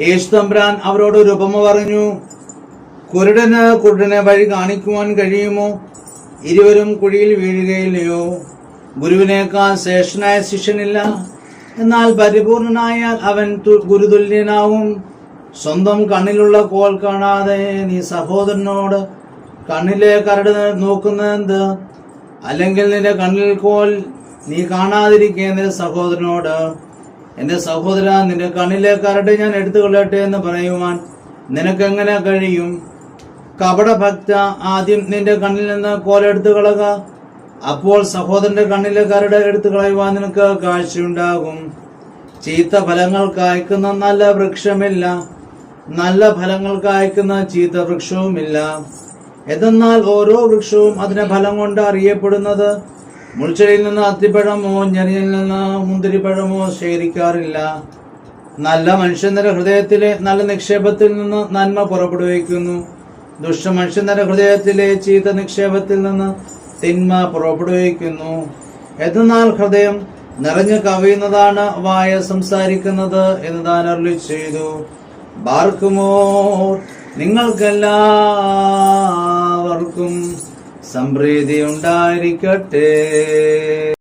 യേശു തമ്പ്രാൻ അവരോട് ഒരു ഉപമ പറഞ്ഞു കുരുടന് കുരുടനെ വഴി കാണിക്കുവാൻ കഴിയുമോ? ഇരുവരും കുഴിയിൽ വീഴുകയില്ലയോ? ഗുരുവിനേക്കാൾ ശ്രേഷ്ഠനായ ശിഷ്യനില്ല. എന്നാൽ പരിപൂർണനായാൽ അവൻ ഗുരുതുല്യനാവും. സ്വന്തം കണ്ണിലുള്ള കോൾ കാണാതെ നീ സഹോദരനോട് കണ്ണിലെ കരട് നോക്കുന്നതെന്ത്? അല്ലെങ്കിൽ നിന്റെ കണ്ണിൽ കോൽ നീ കാണാതിരിക്കേണ്ട സഹോദരനോട്? എന്റെ സഹോദര നിന്റെ കണ്ണിലെ കരട് ഞാൻ എടുത്തു കൊള്ളട്ടെ എന്ന് പറയുവാൻ നിനക്കെങ്ങനെ കഴിയും? കപടഭക്ത ആദ്യം നിന്റെ കണ്ണിൽ നിന്ന് കോലെടുത്തു കളക. അപ്പോൾ സഹോദരന്റെ കണ്ണിലെ കരട് എടുത്തു കളയുവാൻ നിനക്ക് കാഴ്ചയുണ്ടാകും. ചീത്ത ഫലങ്ങൾ കായ്ക്കുന്ന നല്ല വൃക്ഷമില്ല. നല്ല ഫലങ്ങൾ കായ്ക്കുന്ന ചീത്ത വൃക്ഷവുമില്ല. എന്നാൽ ഓരോ വൃക്ഷവും അതിന്റെ ഫലം കൊണ്ട് അറിയപ്പെടുന്നത് മുൾച്ചെടിയിൽ നിന്ന് അത്തിപ്പഴമോ ഞെറിയിൽ നിന്ന് മുന്തിരിപ്പഴമോ ശേഖരിക്കാറില്ല. നല്ല മനുഷ്യന്റെ ഹൃദയത്തിലെ നല്ല നിക്ഷേപത്തിൽ നിന്ന് നന്മ പുറപ്പെടുവിക്കുന്നു. ദുഷ്ട മനുഷ്യന്റെ ഹൃദയത്തിലെ ചീത്ത നിക്ഷേപത്തിൽ നിന്ന് തിന്മ പുറപ്പെടുവിക്കുന്നു. എന്നാൽ ഹൃദയം നിറഞ്ഞു കവിയുന്നതാണ് വായ സംസാരിക്കുന്നത് എന്ന് താൻ അരുളി ചെയ്തു. ബാർക്കുമോ നിങ്ങൾക്കെല്ലാവർക്കും സംപ്രീതി ഉണ്ടായിരിക്കട്ടെ